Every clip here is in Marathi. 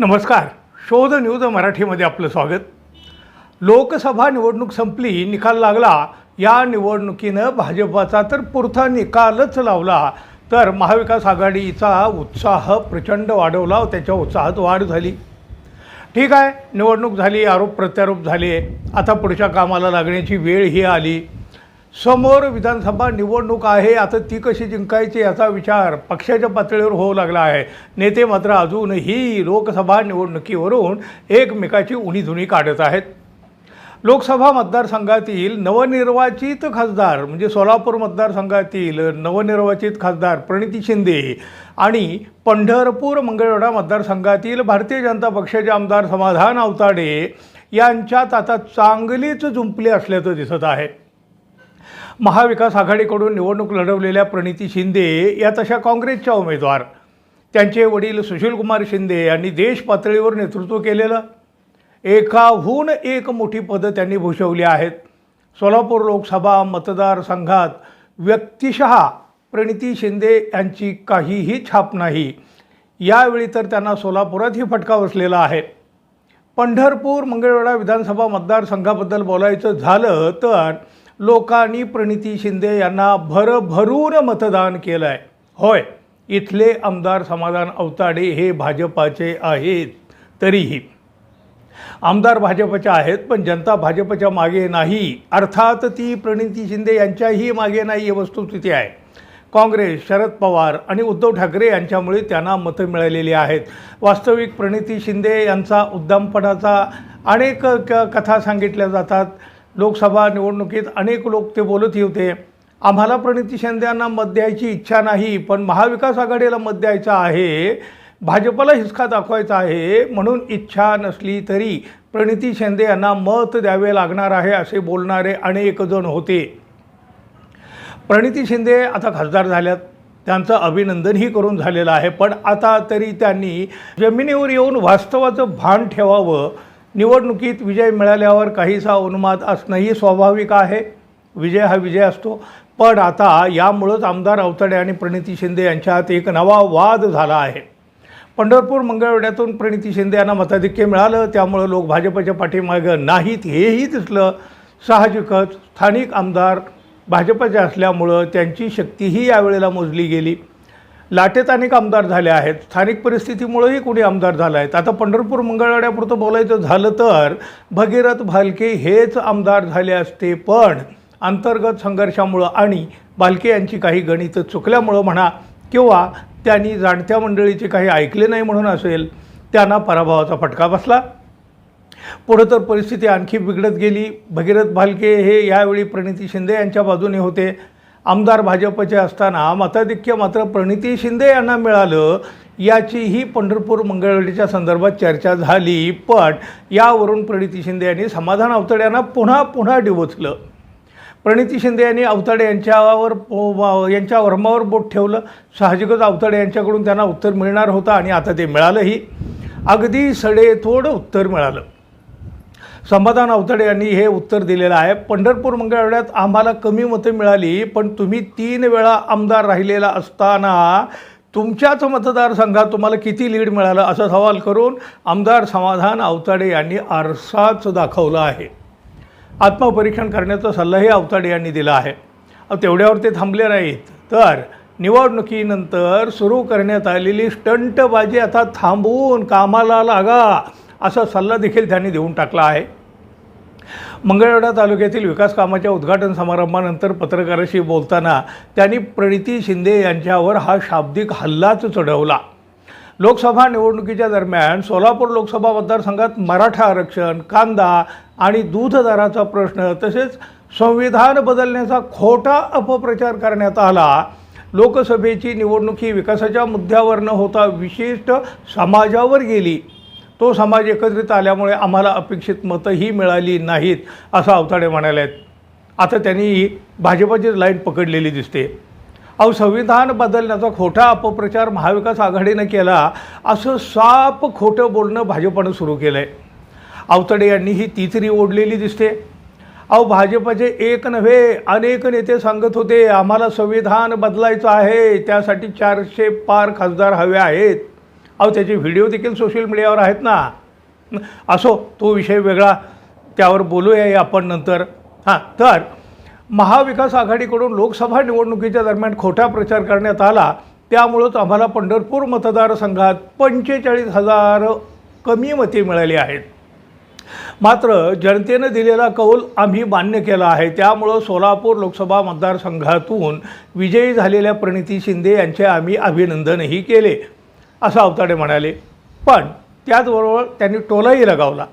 नमस्कार. शोध न्यूज मराठीमध्ये आपलं स्वागत. लोकसभा निवडणूक संपली निकाल लागला. या निवडणुकीनं भाजपाचा तर पुरता निकालच लावला. तर महाविकास आघाडीचा उत्साह प्रचंड वाढवला त्याच्या उत्साहात वाढ झाली. ठीक आहे निवडणूक झाली आरोप प्रत्यारोप झाले. आता पुढच्या कामाला लागण्याची वेळ ही आली. समोर विधानसभा निवडणूक आहे आता ती कशी जिंकायची याचा विचार पक्षाच्या पातळीवर होऊ लागला आहे. नेते मात्र अजूनही लोकसभा निवडणुकीवरून एकमेकाची उणीधुणी काढत आहेत. लोकसभा मतदारसंघातील नवनिर्वाचित खासदार म्हणजे सोलापूर मतदारसंघातील नवनिर्वाचित खासदार प्रणिती शिंदे आणि पंढरपूर मंगळवेढा मतदारसंघातील भारतीय जनता पक्षाचे आमदार समाधान आवताडे यांच्यात आता चांगलीच जुंपली असल्याचं दिसत आहे. महाविकास आघाडीकडून निवडणूक लढवलेल्या प्रणिती शिंदे या तशा काँग्रेसच्या उमेदवार. त्यांचे वडील सुशीलकुमार शिंदे यांनी देश पातळीवर नेतृत्व केलेलं. एकाहून एक मोठी पदं त्यांनी भूषवली आहेत. सोलापूर लोकसभा मतदारसंघात व्यक्तिशः प्रणिती शिंदे यांची काहीही छाप नाही. यावेळी तर त्यांना सोलापुरातही फटका बसलेला आहे. पंढरपूर मंगळवेढा विधानसभा मतदारसंघाबद्दल बोलायचं झालं तर लोकांनी प्रणिती शिंदे यांना भरभरून मतदान केलं आहे होय इथले आमदार समाधान अवताडे हे भाजपाचे आहेत तरीही. आमदार भाजपच्या आहेत पण जनता भाजपच्या मागे नाही. अर्थात ती प्रणिती शिंदे यांच्याही मागे नाही ही वस्तुस्थिती आहे. काँग्रेस शरद पवार आणि उद्धव ठाकरे यांच्यामुळे त्यांना मतं मिळालेली आहेत. वास्तविक प्रणिती शिंदे यांचा उद्दामपणाचा अनेक क कथा सांगितल्या जातात. लोकसभा निवडणुकीत अनेक लोक ते बोलतही होते. आम्हाला प्रणिती शिंदे यांना मत द्यायची इच्छा नाही पण महाविकास आघाडीला मत द्यायचं आहे भाजपला हिसका दाखवायचा आहे म्हणून इच्छा नसली तरी प्रणिती शिंदे यांना मत द्यावे लागणार आहे असे बोलणारे अनेक जण होते. प्रणिती शिंदे आता खासदार झाल्यात. त्यांचं अभिनंदनही करून झालेलं आहे पण आता तरी त्यांनी जमिनीवर येऊन वास्तवाचं भान ठेवावं निवडणुकीत विजय मिळाल्यावर काहीसा उन्माद असणंही स्वाभाविक आहे. विजय हा विजय असतो. पण आता यामुळंच आमदार अवतडे आणि प्रणिती शिंदे यांच्यात एक नवा वाद झाला आहे. पंढरपूर मंगळवेढ्यातून प्रणिती शिंदे यांना मताधिक्य मिळालं. त्यामुळं लोक भाजपच्या पाठीमागं नाहीत हेही दिसलं. साहजिकच स्थानिक आमदार भाजपचे असल्यामुळं त्यांची शक्तीही यावेळेला मोजली गेली. लाटेत अनेक आमदार झाले आहेत. स्थानिक परिस्थितीमुळंही कोणी आमदार झाला आहेत आता पंढरपूर मंगळवाड्यापुरतं बोलायचं झालं तर भगीरथ भालके हेच आमदार झाले असते. पण अंतर्गत संघर्षामुळं आणि भालके यांची काही गणितं चुकल्यामुळं म्हणा किंवा त्यांनी जाणत्या मंडळीचे काही ऐकले नाही म्हणून असेल त्यांना पराभवाचा फटका बसला. पुढं तर परिस्थिती आणखी बिघडत गेली. भगीरथ भालके हे यावेळी प्रणिती शिंदे यांच्या बाजूने होते. आमदार भाजपचे असताना मताधिक्य मात्र प्रणिती शिंदे यांना मिळालं याचीही पंढरपूर मंगळवेळीच्या संदर्भात चर्चा झाली. पण यावरून प्रणिती शिंदे यांनी समाधान अवतडे यांना पुन्हा पुन्हा डिवचलं. प्रणिती शिंदे यांनी अवताडे यांच्यावर यांच्या वर्मावर बोट ठेवलं. साहजिकच अवताडे यांच्याकडून त्यांना उत्तर मिळणार होतं आणि आता ते मिळालंही. अगदी सडेतोड उत्तर मिळालं. समाधान अवतडे यांनी हे उत्तर दिलेलं आहे. पंढरपूर मंगळवेढ्यात आम्हाला कमी मतं मिळाली पण तुम्ही तीन वेळा आमदार राहिलेला असताना तुमच्याच मतदारसंघात तुम्हाला किती लीड मिळालं असा सवाल करून आमदार समाधान अवताडे यांनी आरसाच दाखवला आहे. आत्मपरीक्षण करण्याचा सल्लाही अवताडे यांनी दिला आहे. तेवढ्यावर ते थांबले नाहीत. तर निवडणुकीनंतर सुरू करण्यात आलेली स्टंटबाजी आता थांबवून कामाला लागा. असा सल्ला देखील त्यांनी देऊन टाकला आहे. मंगळवेढा तालुक्यातील विकास कामाच्या उद्घाटन समारंभानंतर पत्रकाराशी बोलताना त्यांनी प्रणिती शिंदे यांच्यावर हा शाब्दिक हल्लाच चढवला. लोकसभा निवडणुकीच्या दरम्यान सोलापूर लोकसभा मतदारसंघात मराठा आरक्षण कांदा आणि दूध दराचा प्रश्न तसेच संविधान बदलण्याचा खोटा अपप्रचार करण्यात आला. लोकसभेची निवडणूक ही विकासाच्या मुद्द्यावर न होता विशिष्ट समाजावर गेली. तो समाज एकत्रित आल्यामुळे आम्हाला अपेक्षित मतंही मिळाली नाहीत असं अवताडे म्हणाले आहेत. आता त्यांनी भाजपची लाईन पकडलेली दिसते. अहो संविधान बदलण्याचा खोटा अपप्रचार महाविकास आघाडीनं केला असं साप खोटं बोलणं भाजपानं सुरू केलं आहे अवतडे यांनी ही तिसरी ओढलेली दिसते. अहो भाजपचे एक नव्हे अनेक नेते सांगत होते आम्हाला संविधान बदलायचं आहे त्यासाठी चारशे पार खासदार हवे आहेत. अहो त्याचे व्हिडिओ देखील सोशल मीडियावर आहेत ना असो तो विषय वेगळा त्यावर बोलूया आपण नंतर. हां तर महाविकास आघाडीकडून लोकसभा निवडणुकीच्या दरम्यान खोटा प्रचार करण्यात आला. त्यामुळंच आम्हाला पंढरपूर मतदारसंघात पंचेचाळीस हजार कमी मते मिळाली आहेत. मात्र जनतेनं दिलेला कौल आम्ही मान्य केला आहे. त्यामुळं सोलापूर लोकसभा मतदारसंघातून विजयी झालेल्या प्रणिती शिंदे यांचे आम्ही अभिनंदनही केले. असं अवताडे म्हणाले. पण त्याचबरोबर त्यांनी टोलाही लगावला.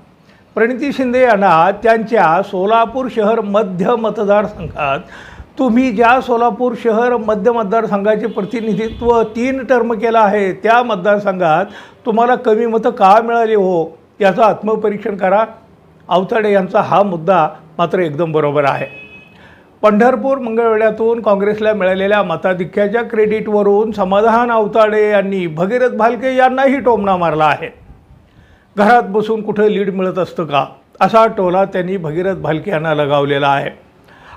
प्रणिती शिंदे यांना त्यांच्या सोलापूर शहर मध्य मतदारसंघात तुम्ही ज्या सोलापूर शहर मध्य मतदारसंघाचे प्रतिनिधित्व तीन टर्म केलं आहे त्या मतदारसंघात तुम्हाला कमी मतं का मिळाली हो? याचं आत्मपरीक्षण करा. अवताडे यांचा हा मुद्दा मात्र एकदम बरोबर आहे. पंढरपूर मंगळवेढ्यातून काँग्रेसला मिळालेल्या मताधिक्याच्या क्रेडिटवरून समाधान आवताडे यांनी भगीरथ भालके यांनाही टोमणा मारला आहे. घरात बसून कुठं लीड मिळत असतं का? असा टोला त्यांनी भगीरथ भालके यांना लगावलेला आहे.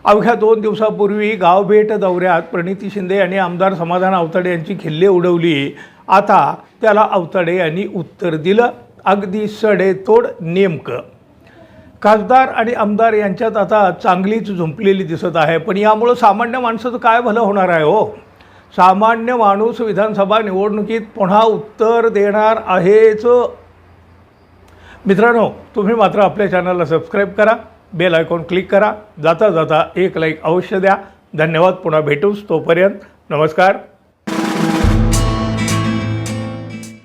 अवघ्या दोन दिवसापूर्वी गावभेट दौऱ्यात प्रणिती शिंदे यांनी आमदार समाधान आवताडे यांची खिल्ले उडवली. आता त्याला आवताडे यांनी उत्तर दिलं. अगदी सडेतोड नेमकं. खासदार आणि आमदार यांच्यात आता चांगलीच झुंपलेली दिसत आहे. पण यामुळं सामान्य माणसाचं काय भलं होणार आहे हो? सामान्य माणूस विधानसभा निवडणुकीत पुन्हा उत्तर देणार आहेच. मित्रांनो तुम्ही मात्र आपल्या चॅनलला सबस्क्राईब करा बेल आयकॉन क्लिक करा जाता जाता एक लाईक अवश्य द्या. धन्यवाद पुन्हा भेटूच तोपर्यंत. नमस्कार.